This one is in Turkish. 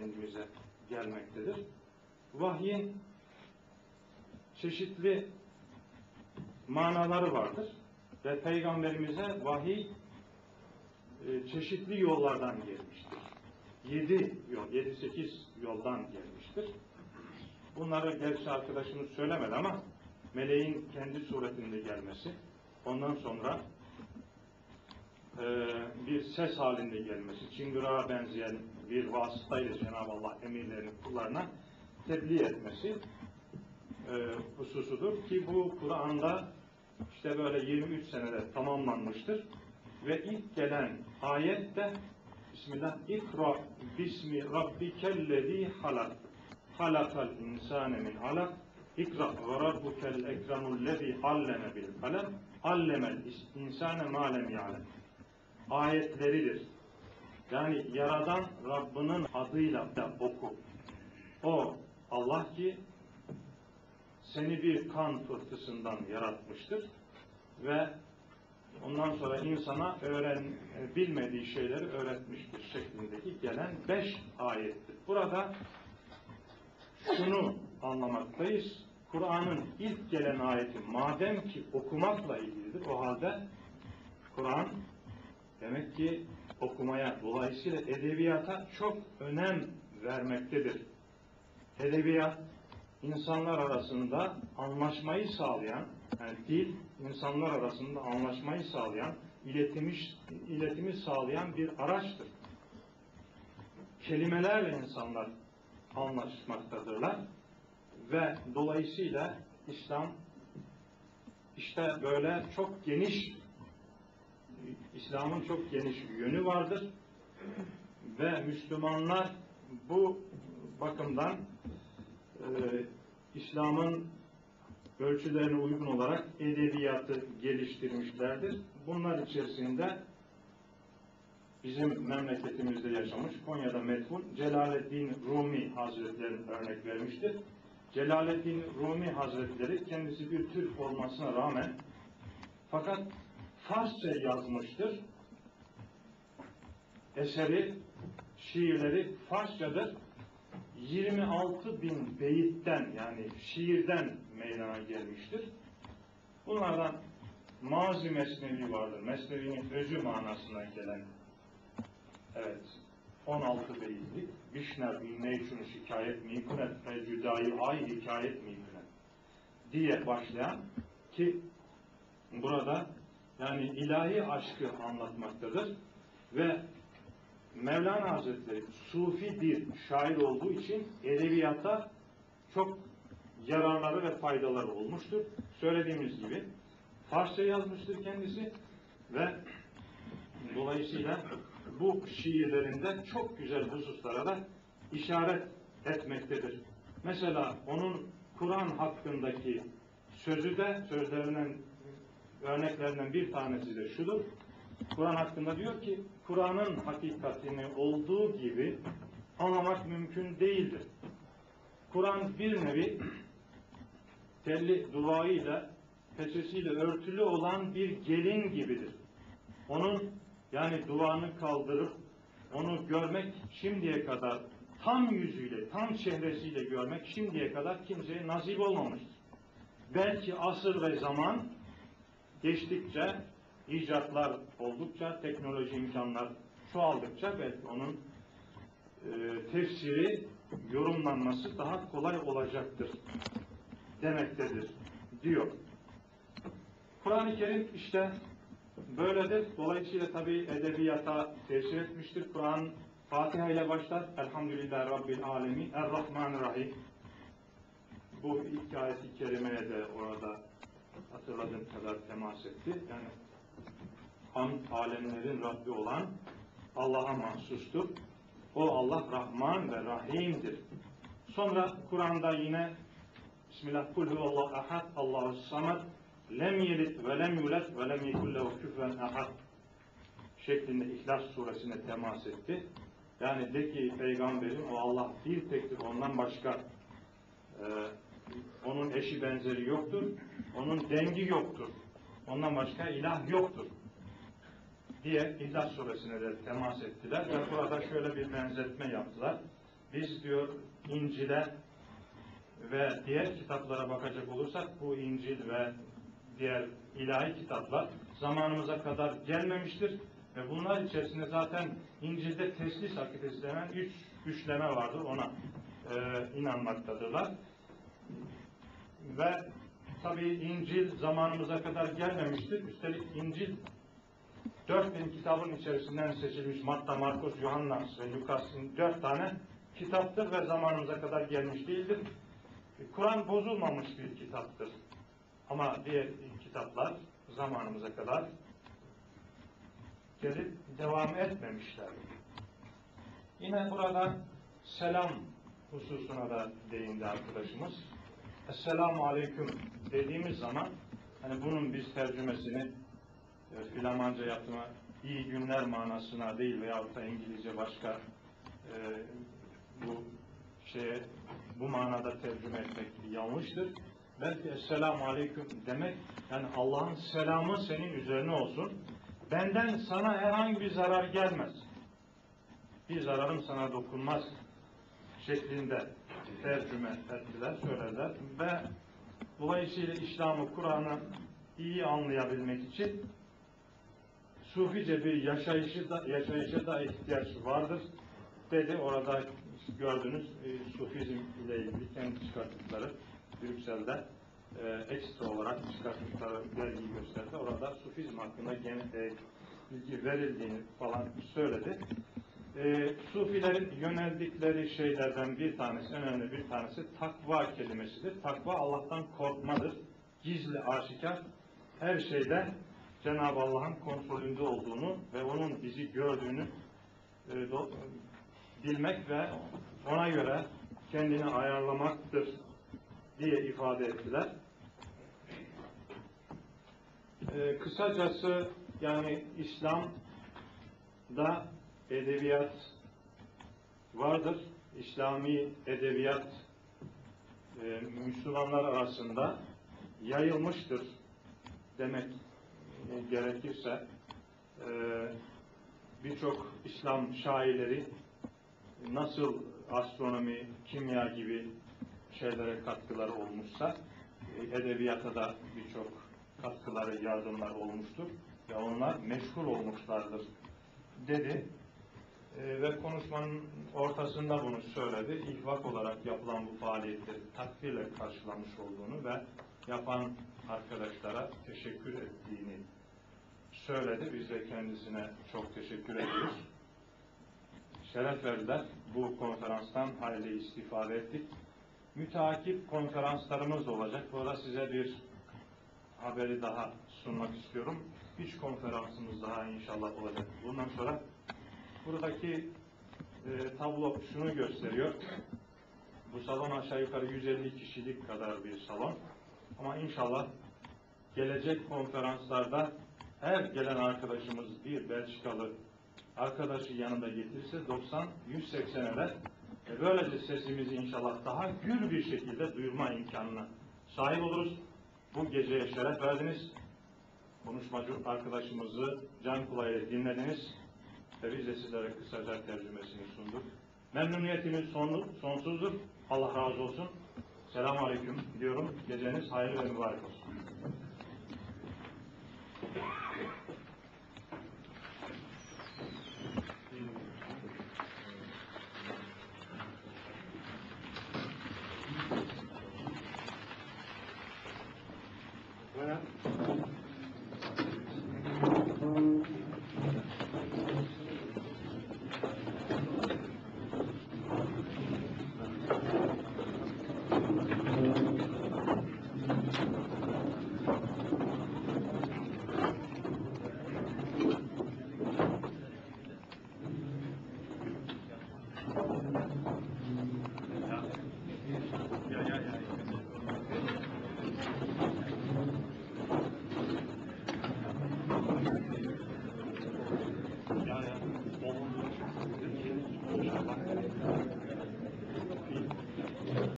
Efendimiz'e gelmektedir. Vahyin çeşitli manaları vardır ve Peygamberimize vahiy e, çeşitli yollardan gelmiştir. Yedi yol, yedi sekiz yoldan gelmiştir. Bunları gerçi arkadaşımız söylemedi ama meleğin kendi suretinde gelmesi, ondan sonra e, bir ses halinde gelmesi, çıngırağa benzeyen bir vasıtayla Cenab-ı Allah emirlerini kullarına tebliğ etmesi e, hususudur ki bu Kur'an'da işte böyle 23 senede tamamlanmıştır ve ilk gelen ayet de Bismillah İkra bismi rabbikellezi halak halakal insane min alak İkra ve rabbukel ekremullezi alleme bil kalem allemel insane ma lem ya'lem ayetleridir. Yani yaradan Rabbinin adıyla da oku. O Allah ki seni bir kan fırtısından yaratmıştır ve ondan sonra insana öğren bilmediği şeyleri öğretmiştir şeklindeki gelen beş ayettir. Burada şunu anlamaktayız. Kur'an'ın ilk gelen ayeti madem ki okumakla ilgilidir o halde Kur'an demek ki okumaya dolayısıyla edebiyata çok önem vermektedir. Edebiyat insanlar arasında anlaşmayı sağlayan, yani dil insanlar arasında anlaşmayı sağlayan, iletimi, iletimi sağlayan bir araçtır. Kelimelerle insanlar anlaşmaktadırlar ve dolayısıyla İslam işte böyle çok geniş İslam'ın çok geniş yönü vardır ve Müslümanlar bu bakımdan e, İslam'ın ölçülerine uygun olarak edebiyatı geliştirmişlerdir. Bunlar içerisinde bizim memleketimizde yaşamış Konya'da metfun Celaleddin Rumi Hazretleri örnek vermiştir. Celaleddin Rumi Hazretleri kendisi bir Türk olmasına rağmen fakat Farsça yazmıştır. Eseri, şiirleri Farsçadır. 26 bin beyitten yani şiirden meydana gelmiştir. Bunlardan Mazi Mesnevi vardır. Mesnevi'nin özü manasına gelen evet 16 beyitlik Bişner meyçunu şikayet mikunet fe cüdayı ay hikayet mikunet diye başlayan ki burada yani ilahi aşkı anlatmaktadır ve Mevlana Hazretleri sufi bir şair olduğu için edebiyata çok yararları ve faydaları olmuştur. Söylediğimiz gibi Farsça yazmıştır kendisi ve dolayısıyla bu şiirlerinde çok güzel hususlara da işaret etmektedir. Mesela onun Kur'an hakkındaki sözü de sözlerinden örneklerinden bir tanesi de şudur. Kur'an hakkında diyor ki Kur'an'ın hakikatini olduğu gibi anlamak mümkün değildir. Kur'an bir nevi telli duayla peçesiyle örtülü olan bir gelin gibidir. Onun yani duanı kaldırıp onu görmek şimdiye kadar tam yüzüyle, tam çehresiyle görmek şimdiye kadar kimseye nasip olmamıştır. Belki asır ve zaman geçtikçe icatlar oldukça, teknoloji imkanlar çoğaldıkça belki onun e, tefsiri, yorumlanması daha kolay olacaktır demektedir diyor. Kur'an-ı Kerim işte böyledir. Dolayısıyla tabi edebiyata tesir etmiştir. Kur'an Fatiha ile başlar. Elhamdülillah Rabbil Alemin. Er-Rahmanirrahim. Bu ilk ayet-i kerimeye de orada hatırladığım kadar temas etti. Yani ham alemlerin Rabbi olan Allah'a mahsustur. O Allah Rahman ve Rahim'dir. Sonra Kur'an'da yine Bismillah kul huvallahu ahad Allahu samad lem yelid ve lem yulad ve lem yekul lehu küfen ahad şeklinde İhlas suresine temas etti. Yani de ki peygamberim o Allah bir tektir ondan başka e, onun eşi benzeri yoktur. Onun dengi yoktur. Ondan başka ilah yoktur. Diye İhlas suresine de temas ettiler ve burada şöyle bir benzetme yaptılar. biz diyor İncil'e ve diğer kitaplara bakacak olursak bu İncil ve diğer ilahi kitaplar zamanımıza kadar gelmemiştir. Ve bunlar içerisinde zaten İncil'de teslis akidesi denen üç üçleme vardır. Ona e, inanmaktadırlar. Ve tabi İncil zamanımıza kadar gelmemiştir. Üstelik İncil 4000 kitabın içerisinden seçilmiş Matta, Markus, Yuhanna ve Lukas'ın dört tane kitaptır ve zamanımıza kadar gelmiş değildir. Kur'an bozulmamış bir kitaptır. Ama diğer kitaplar zamanımıza kadar gelip devam etmemişler. Yine burada selam hususuna da değindi arkadaşımız. Esselamu Aleyküm dediğimiz zaman hani bunun biz tercümesini e, Flamanca yaptığıma iyi günler manasına değil veyahut da İngilizce başka e, bu şeye bu manada tercüme etmek yanlıştır. Belki Esselamu Aleyküm demek yani Allah'ın selamı senin üzerine olsun. Benden sana herhangi bir zarar gelmez. Bir zararım sana dokunmaz şeklinde tercüme ettiler, söylediler. Ve dolayısıyla İslam'ı, Kur'an'ı iyi anlayabilmek için Sufice bir yaşayışı da, yaşayışa da ihtiyaç vardır dedi. Orada gördünüz e, Sufizm ile ilgili kendi çıkarttıkları Brüksel'de e, ekstra olarak çıkarttıkları belgeyi gösterdi. Orada Sufizm hakkında gene, e, bilgi verildiğini falan söyledi. E, Sufilerin yöneldikleri şeylerden bir tanesi, önemli bir tanesi takva kelimesidir. Takva Allah'tan korkmadır. Gizli, aşikar her şeyde Cenab-ı Allah'ın kontrolünde olduğunu ve onun bizi gördüğünü e, do- bilmek ve ona göre kendini ayarlamaktır diye ifade ettiler. E, kısacası yani İslam'da edebiyat vardır. İslami edebiyat e, Müslümanlar arasında yayılmıştır demek e, gerekirse e, birçok İslam şairleri nasıl astronomi, kimya gibi şeylere katkıları olmuşsa e, edebiyata da birçok katkıları, yardımlar olmuştur ve onlar meşhur olmuşlardır dedi. E, ve konuşmanın ortasında bunu söyledi. İhvak olarak yapılan bu faaliyetleri takdirle karşılamış olduğunu ve yapan arkadaşlara teşekkür ettiğini söyledi. Biz de kendisine çok teşekkür ediyoruz. Şeref verdiler. Bu konferanstan hayli istifade ettik. Müteakip konferanslarımız olacak. Burada size bir haberi daha sunmak istiyorum. Üç konferansımız daha inşallah olacak. Bundan sonra buradaki e, tablo şunu gösteriyor. Bu salon aşağı yukarı 150 kişilik kadar bir salon. Ama inşallah gelecek konferanslarda her gelen arkadaşımız bir Belçikalı arkadaşı yanında getirirse 90-180 eder. E böylece sesimizi inşallah daha gür bir şekilde duyurma imkanına sahip oluruz. Bu geceye şeref verdiniz. Konuşmacı arkadaşımızı can kulağıyla dinlediniz. Ve biz de sizlere kısaca tercümesini sunduk. Memnuniyetimiz sonlu, sonsuzdur. Allah razı olsun. Selamun Aleyküm diyorum. Geceniz hayırlı ve mübarek olsun. 네, 안녕하세요.